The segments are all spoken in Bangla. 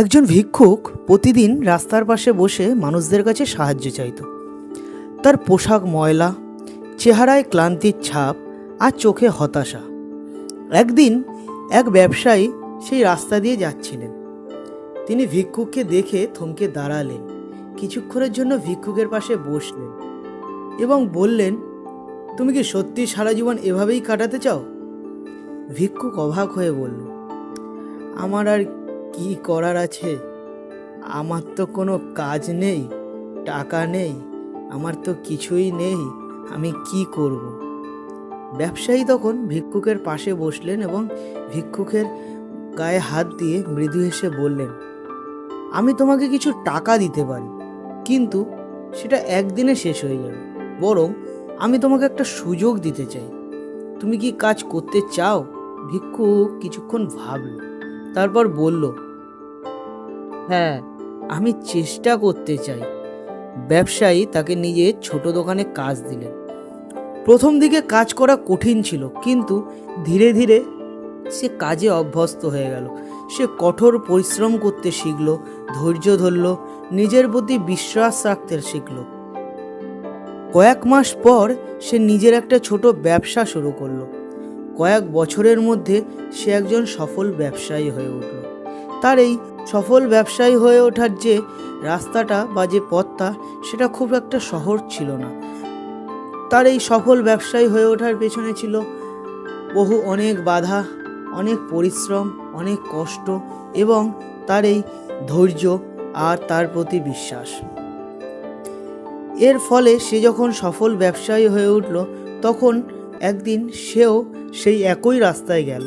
একজন ভিক্ষুক প্রতিদিন রাস্তার পাশে বসে মানুষদের কাছে সাহায্য চাইতো। তার পোশাক ময়লা, চেহারায় ক্লান্তির ছাপ আর চোখে হতাশা। একদিন এক ব্যবসায়ী সেই রাস্তা দিয়ে যাচ্ছিলেন। তিনি ভিক্ষুককে দেখে থমকে দাঁড়ালেন। কিছুক্ষণের জন্য ভিক্ষুকের পাশে বসলেন এবং বললেন, তুমি কি সত্যি সারা জীবন এভাবেই কাটাতে চাও? ভিক্ষুক অবাক হয়ে বলল, আমার আর কি করার আছে? আমার তো কোনো কাজ নেই, টাকা নেই, আমার তো কিছুই নেই, আমি কি করব? ব্যবসায়ী তখন ভিক্ষুকের পাশে বসলেন এবং ভিক্ষুকের গায়ে হাত দিয়ে মৃদু হেসে বললেন, আমি তোমাকে কিছু টাকা দিতে পারি, কিন্তু সেটা একদিনে শেষ হয়ে যাবে। বরং আমি তোমাকে একটা সুযোগ দিতে চাই। তুমি কি কাজ করতে চাও? ভিক্ষু কিছুক্ষণ ভাবল, তারপর বলল হ্যাঁ আমি চেষ্টা করতে চাই। ব্যবসায়ী তাকে নিজের ছোট দোকানে কাজ দিলেন। প্রথম দিকে কাজ করা কঠিন ছিল, কিন্তু ধীরে ধীরে সে কাজে অভ্যস্ত হয়ে গেল। সে কঠোর পরিশ্রম করতে শিখলো, ধৈর্য ধরল, নিজের প্রতি বিশ্বাস রাখতে শিখল। কয়েক মাস পর সে নিজের একটা ছোট ব্যবসা শুরু করল। কয়েক বছরের মধ্যে সে একজন সফল ব্যবসায়ী হয়ে উঠল। তার এই সফল ব্যবসায়ী হয়ে ওঠার যে রাস্তাটা বা যে পথটা, সেটা খুব একটা শহর ছিল না। তার এই সফল ব্যবসায়ী হয়ে ওঠার পেছনে ছিল বহু অনেক বাধা, অনেক পরিশ্রম, অনেক কষ্ট এবং তার এই ধৈর্য আর তার প্রতি বিশ্বাস। এর ফলে সে যখন সফল ব্যবসায়ী হয়ে উঠল, তখন একদিন সেও সেই একই রাস্তায় গেল,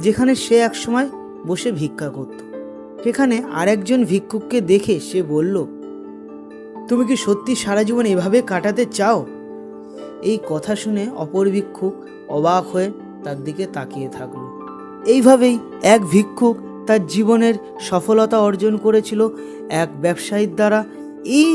যেখানে সে একসময় বসে ভিক্ষা করত। সেখানে আরেকজন ভিক্ষুককে দেখে সে বলল, তুমি কি সত্যি সারা জীবন এভাবে কাটাতে চাও? এই কথা শুনে অপর ভিক্ষুক অবাক হয়ে তার দিকে তাকিয়ে থাকল। এইভাবেই এক ভিক্ষুক তার জীবনের সফলতা অর্জন করেছিল এক ব্যবসায়ীর দ্বারা। এই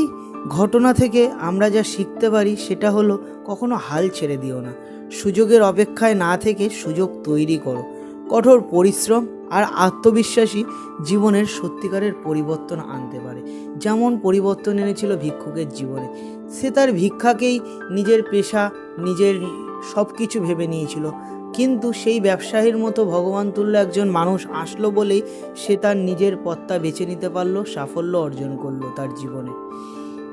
ঘটনা থেকে আমরা যা শিখতে পারি সেটা হলো কখনো হাল ছেড়ে দিও না। সুযোগের অপেক্ষায় না থেকে সুযোগ তৈরি করো। কঠোর পরিশ্রম আর আত্মবিশ্বাসী জীবনের সত্যিকারের পরিবর্তন আনতে পারে। যেমন পরিবর্তন এনেছিল ভিক্ষুকের জীবনে। সে তার ভিক্ষাকেই নিজের পেশা, নিজের সব কিছু ভেবে নিয়েছিল। কিন্তু সেই ব্যবসায়ীর মতো ভগবান তুল্য একজন মানুষ আসলো বলেই সে তার নিজের পথটা বেছে নিতে পারল, সাফল্য অর্জন করল তার জীবনে।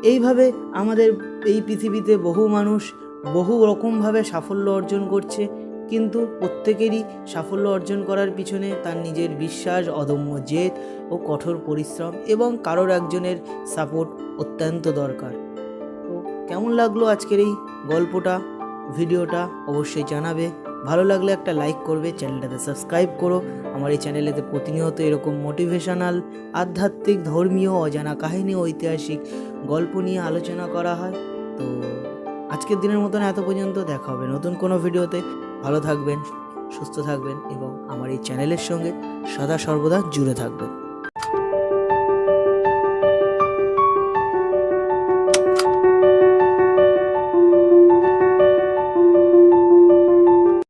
এইভাবে আমাদের এই পৃথিবীতে বহু মানুষ বহু রকমভাবে সাফল্য অর্জন করছে। কিন্তু প্রত্যেকেরই সাফল্য অর্জন করার পিছনে তার নিজের বিশ্বাস, অদম্য জেদ ও কঠোর পরিশ্রম এবং কারোর একজনের সাপোর্ট অত্যন্ত দরকার। তো কেমন লাগল আজকের এই গল্পটা? ভিডিওটা অবশ্যই জানাবে। ভালো লাগলে একটা লাইক করবে, চ্যানেলটাতে সাবস্ক্রাইব করো। আমার এই চ্যানেলেতে প্রতিনিয়ত এরকম মোটিভেশনাল, আধ্যাত্মিক, ধর্মীয়, অজানা কাহিনী, ঐতিহাসিক গল্প নিয়ে আলোচনা করা হয়। তো আজকের দিনের মতন এত পর্যন্ত দেখা হবে। নতুন কোনো ভিডিওতে ভালো থাকবেন সুস্থ থাকবেন এবং আমার এই চ্যানেলের সঙ্গে সদা সর্বদা জুড়ে থাকবেন।